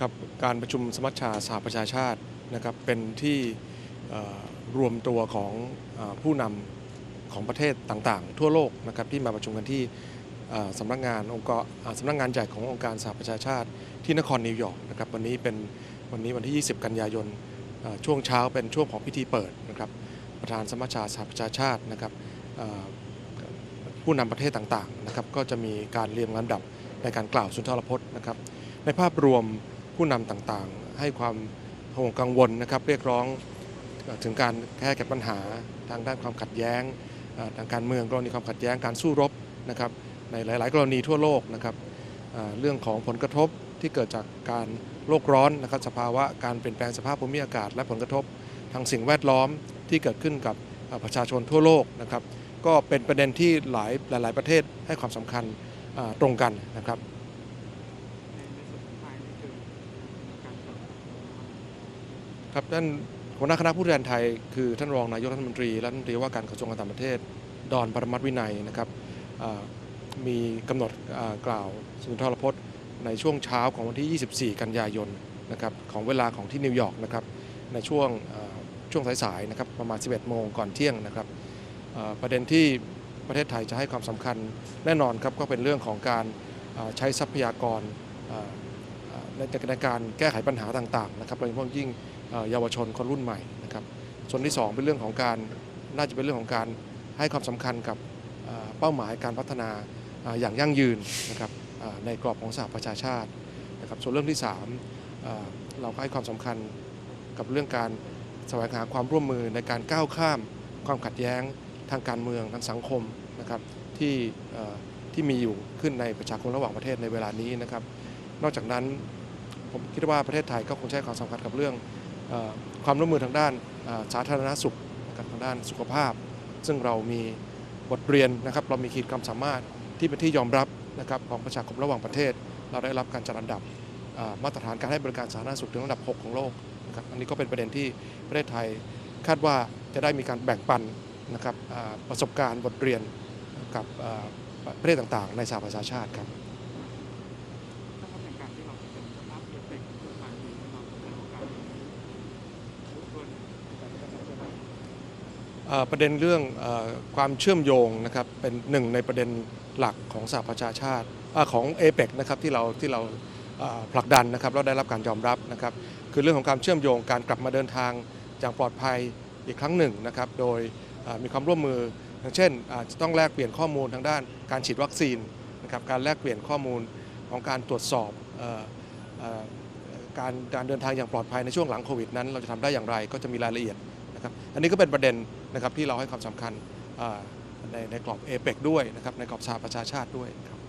ครับการประชุมสมัชชาสหประชาชาตินะครับเป็นที่รวมตัวของผู้นำของประเทศต่างๆ ทั่วโลกนะครับที่มาประชุมกันที่สำนักงานองค์กรสำนักงานใหญ่ขององค์การสหประชาชาติที่นครนิวยอร์กนะครับวันนี้เป็นวันนี้วันที่ 20 กันยายนช่วงเช้าเป็นช่วงของพิธีเปิดนะครับประธานสมัชชาสหประชาชาตินะครับผู้นำประเทศต่างๆนะครับก็จะมีการเรียงลำดับในการกล่าวสุนทรพจน์นะครับในภาพรวม ผู้นำต่างๆ ให้ความห่วงกังวลนะครับ เรียกร้องถึงการแก้ไขปัญหาทางด้านความขัดแย้งทางการเมืองกรณีความขัดแย้งการสู้รบนะครับในหลาย ๆ กรณีทั่วโลกนะครับเรื่องของผลกระทบที่เกิดจากการโลกร้อนนะครับสภาวะการเปลี่ยนแปลงสภาพภูมิอากาศ และผลกระทบทางสิ่งแวดล้อมที่เกิดขึ้นกับประชาชนทั่วโลกนะครับก็เป็นประเด็นที่หลายหลาย ๆ ประเทศให้ความสำคัญตรงกันนะครับ ครับท่านหัวหน้าคณะผู้แทนไทยคือท่านรองนายกรัฐมนตรีและรัฐมนตรีว่าการกระทรวงการต่างประเทศ ดอนปรมัตถ์วินัยนะครับมีกำหนดกล่าวสุนทรพจน์ในช่วงเช้าของวันที่ 24 กันยายนนะครับของเวลาของที่นิวยอร์กนะครับในช่วงช่วงสายๆนะครับประมาณ 11 โมงก่อนเที่ยงนะครับประเด็นที่ประเทศไทยจะให้ความสำคัญแน่นอนครับก็เป็นเรื่องของการใช้ทรัพยากร ในการแก้ไขปัญหาต่างๆนะครับโดยเฉพาะยิ่งเยาวชนคนรุ่นใหม่นะครับส่วนที่ 2 เป็นเรื่องของการน่าจะเป็นเรื่องของการให้ความสำคัญกับเป้าหมายการพัฒนาอย่างยั่งยืนนะครับในกรอบของสหประชาชาตินะครับส่วนเรื่องที่3เอ่อเราก็ให้ความสำคัญกับเรื่องการแสวงหาความร่วมมือในการก้าวข้ามความขัดแย้งทางการเมืองทางสังคมนะครับที่ที่มีอยู่ขึ้นในประชาคมระหว่างประเทศในเวลานี้นะครับ นอกจากนั้น ผมคิดว่าประเทศไทยก็คงใช้ความสำคัญกับเรื่องอความร่วมมือทางด้านสาธารณสุขนะครับทางด้านสุขภาพ ซึ่งเรามีบทเรียนนะครับ เรามีขีดความสามารถที่เป็นที่ยอมรับนะครับของประชาคมระหว่างประเทศ เราได้รับการจัดอันดับมาตรฐานการให้บริการสาธารณสุขถึงอันดับ 6 ของโลกนะครับอันนี้ก็เป็นประเด็นที่ประเทศไทยคาดว่าจะได้มีการแบ่งปันนะครับประสบการณ์บทเรียนกับประเทศต่างๆ ในสหประชาชาติครับ ถ้าตำแหน่งการที่เราเป็นเจ้าภาพเอเปกเพื่อการนี้เราจะเป็นโอกาสทุกคน เอ่อ ประเด็นเรื่องอความเชื่อมโยงนะครับเป็นหนึ่งในประเด็นหลักของสหประชาชาติอของเอเปกนะครับที่เราที่เราผลักดันนะครับแล้วได้รับการยอมรับนะครับคือเรื่องของการเชื่อมโยงการกลับมาเดินทางอย่างปลอดภัยอีกครั้งหนึ่งนะครับโดยมีความร่วมมืออย่างเช่นจะต้องแลกเปลี่ยนข้อมูลทางด้านการฉีดวัคซีนนะครับการแลกเปลี่ยนข้อมูลของการตรวจสอบออการการเดินทางอย่างปลอดภัยในช่วงหลังโควิดนั้น เราจะทำได้อย่างไรก็จะมีรายละเอียด นะครับอันนี้ก็เป็นประเด็นนะครับที่เราให้ความสำคัญในในกรอบเอเปกด้วยนะครับในกรอบสหประชาชาติด้วยครับ